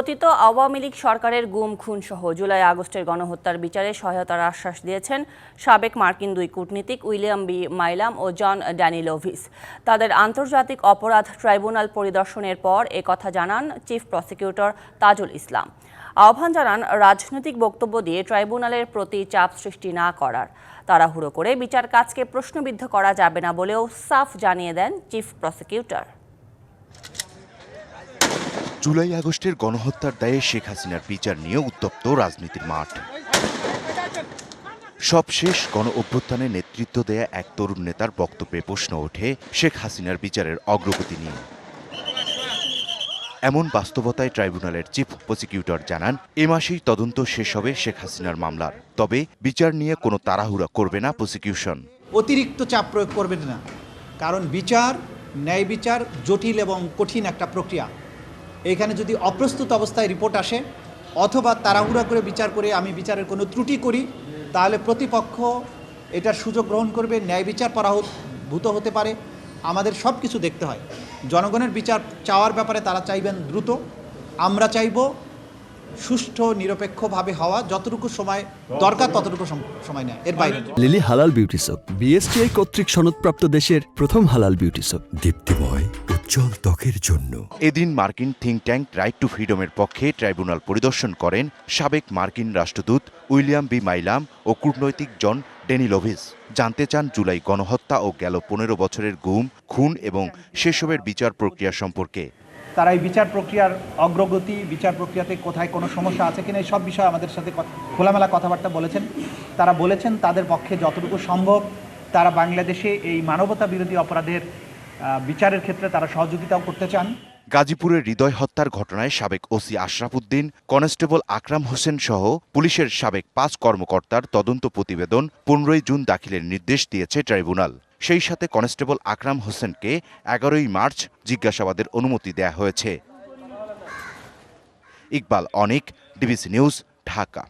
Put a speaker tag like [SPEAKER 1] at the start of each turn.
[SPEAKER 1] পতিত আওয়ামী লীগ সরকারের গুম, খুন সহ জুলাই আগস্টের গণহত্যার বিচারে সহায়তার আশ্বাস দিয়েছেন সাবেক মার্কিন দুই কূটনীতিক উইলিয়াম বি মাইলাম ও জন ড্যানিলোভিস। তাদের আন্তর্জাতিক অপরাধ ট্রাইব্যুনাল পরিদর্শনের পর এ কথা জানান চিফ প্রসিকিউটর তাজুল ইসলাম। আহ্বান জানান রাজনৈতিক বক্তব্য দিয়ে ট্রাইব্যুনালের প্রতি চাপ সৃষ্টি না করার। তাড়াহুড়ো করে বিচার কাজকে প্রশ্নবিদ্ধ করা যাবে না বলেও সাফ জানিয়ে দেন চিফ প্রসিকিউটর।
[SPEAKER 2] জুলাই আগস্টের গণহত্যার দায়ে শেখ হাসিনার বিচার নিয়ে উত্তপ্ত রাজনীতির মাঠ। সবশেষ গণ অভ্যুত্থানে নেতৃত্ব দেয়া এক তরুণ নেতার বক্তব্যে প্রশ্ন ওঠে শেখ হাসিনার বিচারের অগ্রগতি নিয়ে। এমন বাস্তবতায় ট্রাইব্যুনালের চিফ প্রসিকিউটর জানান, এ মাসেই তদন্ত শেষ হবে শেখ হাসিনার মামলার। তবে বিচার নিয়ে কোনো তাড়াহুড়া করবে না প্রসিকিউশন।
[SPEAKER 3] অতিরিক্ত চাপ প্রয়োগ করবেন না, কারণ বিচার, ন্যায় বিচার জটিল এবং কঠিন একটা প্রক্রিয়া। এখানে যদি অপ্রস্তুত অবস্থায় রিপোর্ট আসে, অথবা তাড়াহুড়া করে বিচার করে আমি বিচারের কোনো ত্রুটি করি, তাহলে প্রতিপক্ষ এটার সুযোগ গ্রহণ করবে, ন্যায় বিচার পরাভূত হতে পারে, আমাদের সব কিছু দেখতে হয়। জনগণের বিচার চাওয়ার ব্যাপারে তারা চাইবেন দ্রুত। আমরা চাইব সুষ্ঠু, নিরপেক্ষভাবে হওয়া, যতটুকু সময় দরকার ততটুকু সম- সময় নেয়। এর বাইরে।
[SPEAKER 4] লিলি হালাল বিউটি সোপ, বিএসটিআই কর্তৃক সনদপ্রাপ্ত দেশের প্রথম হালাল বিউটি সোপ,
[SPEAKER 5] দীপ্তিময়। উজ্জ্বল ত্বকের জন্য।
[SPEAKER 2] এদিন মার্কিন থিঙ্ক ট্যাঙ্ক রাইট টু ফ্রিডমের পক্ষে ট্রাইব্যুনাল পরিদর্শন করেন সাবেক মার্কিন রাষ্ট্রদূত উইলিয়াম বি. মাইলাম ও কূটনৈতিক জন ডেনিলোভিস জানতে চান জুলাই গণহত্যা ও গেল পনেরো বছরের গুম খুন এবং সেসবের বিচার প্রক্রিয়া সম্পর্কে।
[SPEAKER 3] তারা এই বিচার প্রক্রিয়ার অগ্রগতি বিচার প্রক্রিয়াতে কোথায় কোনো সমস্যা আছে কিনা এই সব বিষয়ে আমাদের সাথে কথা- খোলামেলা কথাবার্তা বলেছেন। তারা বলেছেন তাদের পক্ষে যতটুকু সম্ভব তারা বাংলাদেশে এই মানবতা বিরোধী অপরাধের বিচারের ক্ষেত্রে তারা সহযোগিতাও করতে চান।
[SPEAKER 2] গাজীপুরের হৃদয় হত্যার ঘটনায় সাবেক ওসি আশরাফ উদ্দিন কনস্টেবল আকরাম হোসেন সহ পুলিশের সাবেক পাঁচ কর্মকর্তার তদন্ত প্রতিবেদন পনেরোই জুন দাখিলের নির্দেশ দিয়েছে ট্রাইব্যুনাল। সেই সাথে কনস্টেবল আকরাম হোসেনকে এগারোই মার্চ জিজ্ঞাসাবাদের অনুমতি দেয়া হয়েছে। Iqbal Anik, DBC news, Dhaka.